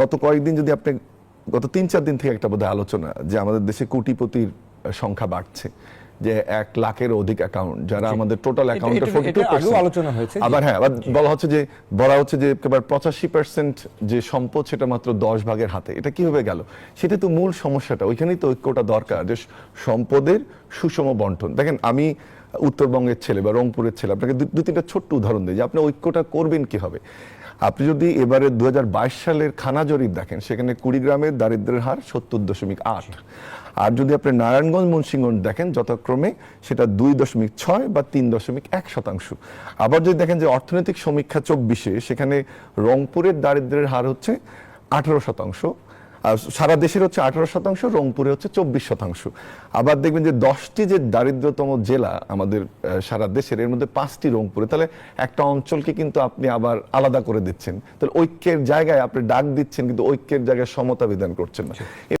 গত কয়েকদিন যদি আপনি গত তিন চার দিন থেকে একটা বোধহয় আলোচনা যে আমাদের দেশে কোটিপতির সংখ্যা বাড়ছে যে এক লাখের অধিক অ্যাকাউন্ট যারা আমাদের টোটাল অ্যাকাউন্টের ফোর্টি আগেও আলোচনা হয়েছে। আবার হ্যাঁ আবার বলা হচ্ছে যে বলা হচ্ছে যে একেবারে পঁচাশি পার্সেন্ট যে সম্পদ সেটা মাত্র দশ ভাগের হাতে। এটা কীভাবে গেল? সেটা তো মূল সমস্যাটা। ওইখানেই তো ঐক্যটা দরকার যে সম্পদের সুষম বন্টন। দেখেন, আমি উত্তরবঙ্গের ছেলে বা রংপুরের ছেলে, আপনাকে দু- তিনটা ছোট্ট উদাহরণ দিই যে আপনি ঐক্যটা করবেন কি হবে আপনি যদি এবারে দু হাজার বাইশ সালের খানা জরিপ দেখেন, সেখানে কুড়িগ্রামের দারিদ্র্যের হার সত্তর দশমিক আট। আর যদি আপনি নারায়ণগঞ্জ, মুন্সিগঞ্জ দেখেন, যথাক্রমে সেটা দুই দশমিক ছয় বা তিন দশমিক এক শতাংশ। আবার যদি দেখেন যে অর্থনৈতিক সমীক্ষা চব্বিশে, সেখানে রংপুরের দারিদ্র্যের হার হচ্ছে আঠারো শতাংশ সারা দেশের হচ্ছে আঠারো শতাংশ, রংপুরে হচ্ছে চব্বিশ শতাংশ। আবার দেখবেন যে দশটি যে দারিদ্রতম জেলা আমাদের সারা দেশের, এর মধ্যে পাঁচটি রংপুরে। তাহলে একটা অঞ্চলকে কিন্তু আপনি আবার আলাদা করে দিচ্ছেন। তাহলে ঐক্যের জায়গায় আপনি ডাক দিচ্ছেন, কিন্তু ঐক্যের জায়গায় সমতা বিধান করছেন না।